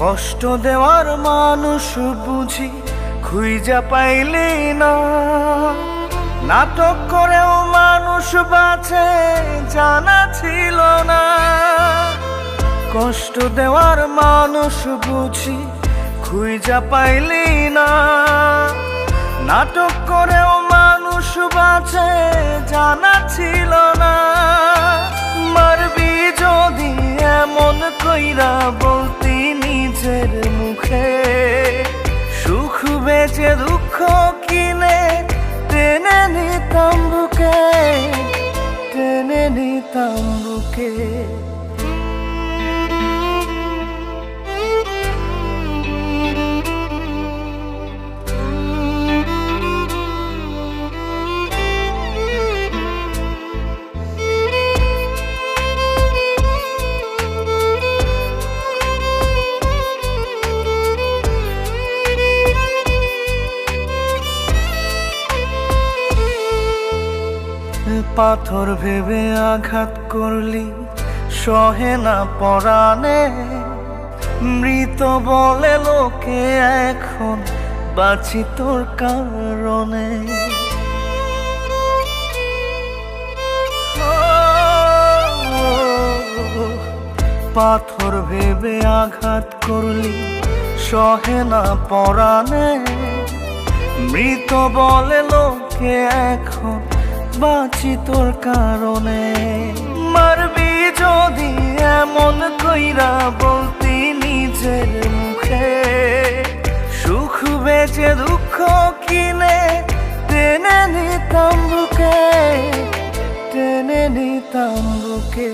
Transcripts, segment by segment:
কষ্ট দেওয়ার মানুষ বুঝি খুঁজা পাইলি না। নাটক করেও মানুষ বাঁচে, জানা ছিল না। কষ্ট দেওয়ার মানুষ বুঝি খুঁজা পাইলি না। নাটক করেও মানুষ বাঁচে, জানা ছিল না। মারবি যদি এমন কইরা নিজের মুখে। সুখ বেঁচে দুঃখ কিনে টেনে নিতাম বুকে টেনে নিতাম বুকে। পাথর ভেবে আঘাত করলি, সহে না পরাণে। মৃত বলে লোকে এখন বাঁচি তোর কারণে। পাথর ভেবে আঘাত করলি, সহে না পরাণে। মৃত বলে লোকে এখন বাঁচি তোর কারণে। মারবি যদি এমন কইরা বলতি নিজের মুখে। সুখ বেঁচে দুঃখ কিনে টেনে নিতাম বুকে, টেনে নিতাম বুকে।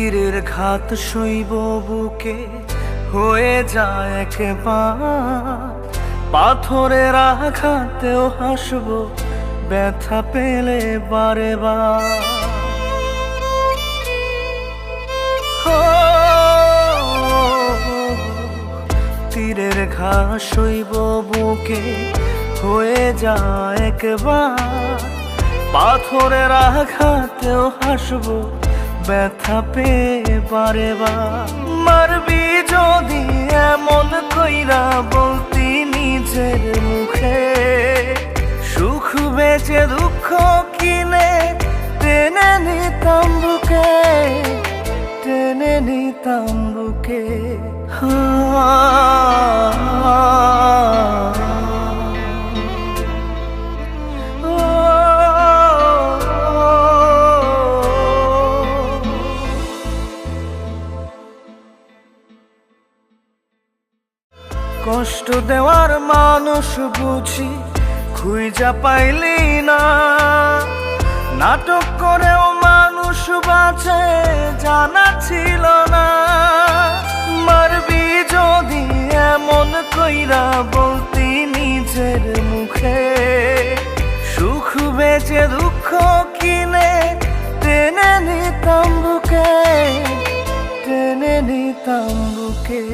তীরের ঘাত শৈব বুকে, হয়ে যায় একবার। পাথরের আঘাতেও হাসব, ব্যথা পেলে বারে বার তীরের ঘাস হইব বুকে, হয়ে যায় একবার। পাথরের আঘাতেও হাসব ব্যথা পেয়ে পারে বা মারবি যদি এমন কইরা বলতি নিজের মুখে। সুখ বেঁচে দুঃখ কিনে টেনে নিতাম বুকে, টেনে নিতাম বুকে। কষ্ট দেওয়ার মানুষ বুঝি খুঁজা পাইলি না। নাটক করেও মানুষ বাঁচে, জানা ছিল না। মারবি যদি এমন কইরা বলতি নিজের মুখে, সুখ বেঁচে দুঃখ কিনে টেনে নিতাম বুকে, টেনে নিতাম বুকে।